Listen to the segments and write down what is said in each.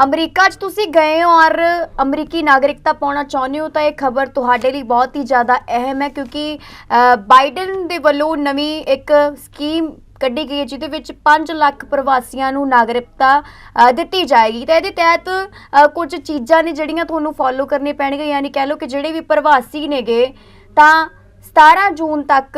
America 'ਚ ਤੁਸੀਂ ਗਏ ਹੋ ਔਰ ਅਮਰੀਕੀ ਨਾਗਰਿਕਤਾ ਪਾਉਣਾ ਚਾਹੁੰਦੇ ਹੋ ਤਾਂ ਇਹ ਖਬਰ ਤੁਹਾਡੇ ਲਈ ਬਹੁਤ ਹੀ ਜ਼ਿਆਦਾ ਅਹਿਮ ਹੈ ਕਿਉਂਕਿ ਬਾਈਡਨ ਦੇ ਵੱਲੋਂ ਨਵੀਂ ਇੱਕ ਸਕੀਮ ਕੱਢੀ ਗਈ ਹੈ ਜਿਹਦੇ ਵਿੱਚ 5 ਲੱਖ ਪ੍ਰਵਾਸੀਆਂ ਨੂੰ ਨਾਗਰਿਕਤਾ ਦਿੱਤੀ ਜਾਏਗੀ। ਤਾਂ ਇਹਦੇ ਤਹਿਤ ਕੁਝ ਚੀਜ਼ਾਂ ਨੇ ਜਿਹੜੀਆਂ ਤੁਹਾਨੂੰ ਫੋਲੋ ਕਰਨੀ ਪੈਣਗੀਆਂ, ਯਾਨੀ ਕਹਿ ਲਓ ਕਿ ਜਿਹੜੇ ਵੀ ਪ੍ਰਵਾਸੀ ਨੇਗੇ, ਤਾਂ 17 ਜੂਨ ਤੱਕ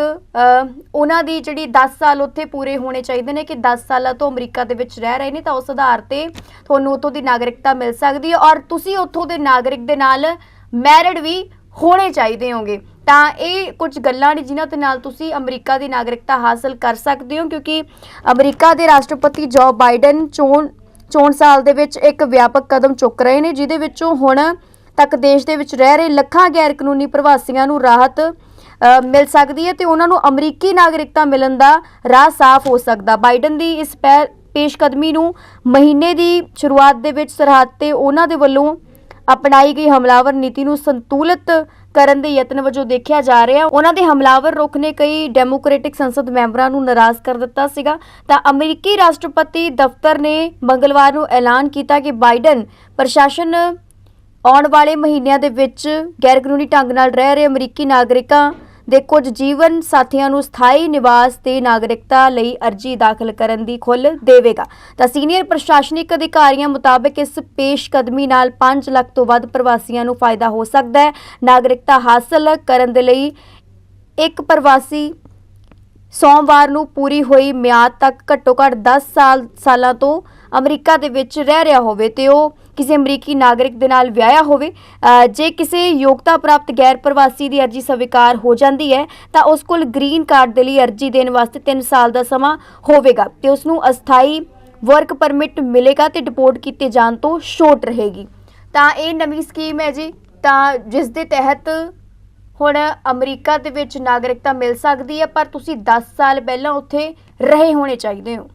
ਉਹਨਾਂ ਦੀ ਜਿਹੜੀ 10 ਸਾਲ ਉੱਥੇ ਪੂਰੇ ਹੋਣੇ ਚਾਹੀਦੇ ਨੇ ਕਿ 10 ਸਾਲਾਂ ਤੋਂ ਅਮਰੀਕਾ ਦੇ ਵਿੱਚ ਰਹਿ ਰਹੇ ਨੇ, ਤਾਂ ਉਸ ਆਧਾਰ ਤੇ ਤੁਹਾਨੂੰ ਉੱਥੋਂ ਦੀ ਨਾਗਰਿਕਤਾ ਮਿਲ ਸਕਦੀ ਹੈ ਔਰ ਤੁਸੀਂ ਉੱਥੋਂ ਦੇ ਨਾਗਰਿਕ ਦੇ ਨਾਲ ਮੈਰਿਡ ਵੀ ਹੋਣੇ ਚਾਹੀਦੇ ਹੋਗੇ ਤਾਂ ਇਹ ਕੁਝ ਗੱਲਾਂ ਨੇ ਜਿਨ੍ਹਾਂ ਦੇ ਨਾਲ ਤੁਸੀਂ ਅਮਰੀਕਾ ਦੀ ਨਾਗਰਿਕਤਾ ਹਾਸਲ ਕਰ ਸਕਦੇ ਹੋ, ਕਿਉਂਕਿ ਅਮਰੀਕਾ ਦੇ ਰਾਸ਼ਟਰਪਤੀ ਜੋ ਬਾਈਡਨ ਚੋਣ ਚੋਣ ਸਾਲ ਦੇ ਵਿੱਚ ਇੱਕ ਵਿਆਪਕ ਕਦਮ ਚੁੱਕ ਰਹੇ ਨੇ, ਜਿਹਦੇ ਵਿੱਚੋਂ ਹੁਣ ਤੱਕ ਦੇਸ਼ ਦੇ ਵਿੱਚ ਰਹਿ ਰਹੇ ਲੱਖਾਂ ਗੈਰ ਕਾਨੂੰਨੀ ਪ੍ਰਵਾਸੀਆਂ ਨੂੰ ਰਾਹਤ ਮਿਲ ਸਕਦੀ ਹੈ ਤੇ ਉਹਨਾਂ ਨੂੰ ਅਮਰੀਕੀ ਨਾਗਰਿਕਤਾ ਮਿਲਣ ਦਾ ਰਾਹ ਸਾਫ਼ ਹੋ ਸਕਦਾ। ਬਾਈਡਨ ਦੀ ਇਸ ਪਹਿਲ ਪੇਸ਼ਕਦਮੀ ਨੂੰ ਮਹੀਨੇ ਦੀ ਸ਼ੁਰੂਆਤ ਦੇ ਵਿੱਚ ਸਰਹੱਦ ਤੇ ਉਹਨਾਂ ਦੇ ਵੱਲੋਂ ਅਪਣਾਈ ਗਈ ਹਮਲਾਵਰ ਨੀਤੀ ਨੂੰ ਸੰਤੁਲਿਤ ਕਰਨ ਦੇ ਯਤਨ ਵਜੋਂ ਦੇਖਿਆ ਜਾ ਰਿਹਾ। ਉਹਨਾਂ ਦੇ ਹਮਲਾਵਰ ਰੁਖ ਨੇ ਕਈ ਡੈਮੋਕ੍ਰੈਟਿਕ ਸੰਸਦ ਮੈਂਬਰਾਂ ਨੂੰ ਨਾਰਾਜ਼ ਕਰ ਦਿੱਤਾ ਸੀਗਾ। ਤਾਂ ਅਮਰੀਕੀ ਰਾਸ਼ਟਰਪਤੀ ਦਫ਼ਤਰ ਨੇ ਮੰਗਲਵਾਰ ਨੂੰ ਐਲਾਨ ਕੀਤਾ ਕਿ ਬਾਈਡਨ ਪ੍ਰਸ਼ਾਸਨ ਆਉਣ ਵਾਲੇ ਮਹੀਨਿਆਂ ਦੇ ਵਿੱਚ ਗੈਰ ਕਾਨੂੰਨੀ ਢੰਗ ਨਾਲ ਰਹਿ ਰਹੇ ਅਮਰੀਕੀ ਨਾਗਰਿਕਾਂ ਦੇ ਕੁਝ ਜੀਵਨ ਸਾਥੀਆਂ ਨੂੰ ਸਥਾਈ ਨਿਵਾਸ ਤੇ ਨਾਗਰਿਕਤਾ ਲਈ ਅਰਜ਼ੀ ਦਾਖਲ ਕਰਨ ਦੀ ਖੁੱਲ੍ਹ ਦੇਵੇਗਾ। ਤਾਂ ਸੀਨੀਅਰ ਪ੍ਰਸ਼ਾਸਨਿਕ ਅਧਿਕਾਰੀਆਂ ਮੁਤਾਬਕ ਇਸ ਪੇਸ਼ਕਦਮੀ ਨਾਲ 5 ਲੱਖ ਤੋਂ ਵੱਧ ਪ੍ਰਵਾਸੀਆਂ ਨੂੰ ਫਾਇਦਾ ਹੋ ਸਕਦਾ ਹੈ। ਨਾਗਰਿਕਤਾ ਹਾਸਲ ਕਰਨ ਦੇ ਲਈ ਇੱਕ ਪ੍ਰਵਾਸੀ ਸੋਮਵਾਰ ਨੂੰ ਪੂਰੀ ਹੋਈ ਮਿਆਦ ਤੱਕ ਘੱਟੋ ਘੱਟ 10 ਸਾਲ, ਸਾਲਾਂ ਤੋਂ ਅਮਰੀਕਾ ਦੇ ਵਿੱਚ ਰਹਿ ਰਿਹਾ ਹੋਵੇ ਤੇ ਉਹ ਕਿਸੇ ਅਮਰੀਕੀ ਨਾਗਰਿਕ ਦੇ ਨਾਲ ਵਿਆਹਿਆ ਹੋਵੇ ਜੇ ਕਿਸੇ ਯੋਗਤਾ ਪ੍ਰਾਪਤ ਗੈਰ ਪ੍ਰਵਾਸੀ ਦੀ ਅਰਜ਼ੀ ਸਵੀਕਾਰ ਹੋ ਜਾਂਦੀ ਹੈ, ਤਾਂ ਉਸ ਕੋਲ ਗ੍ਰੀਨ ਕਾਰਡ ਦੇ ਲਈ ਅਰਜ਼ੀ ਦੇਣ ਵਾਸਤੇ 3 ਸਾਲ ਦਾ ਸਮਾਂ ਹੋਵੇਗਾ ਤੇ ਉਸ ਨੂੰ ਅਸਥਾਈ ਵਰਕ ਪਰਮਿਟ ਮਿਲੇਗਾ ਤੇ ਡਿਪੋਰਟ ਕੀਤੇ ਜਾਣ ਤੋਂ ਛੋਟ ਰਹੇਗੀ। ਤਾਂ ਇਹ ਨਵੀਂ ਸਕੀਮ ਹੈ ਜੀ, ਤਾਂ ਜਿਸ ਦੇ ਤਹਿਤ ਹੁਣ ਅਮਰੀਕਾ ਦੇ ਵਿੱਚ ਨਾਗਰਿਕਤਾ ਮਿਲ ਸਕਦੀ ਹੈ, ਪਰ ਤੁਸੀਂ 10 ਸਾਲ ਪਹਿਲਾਂ ਉੱਥੇ ਰਹੇ ਹੋਣੇ ਚਾਹੀਦੇ ਹੋ।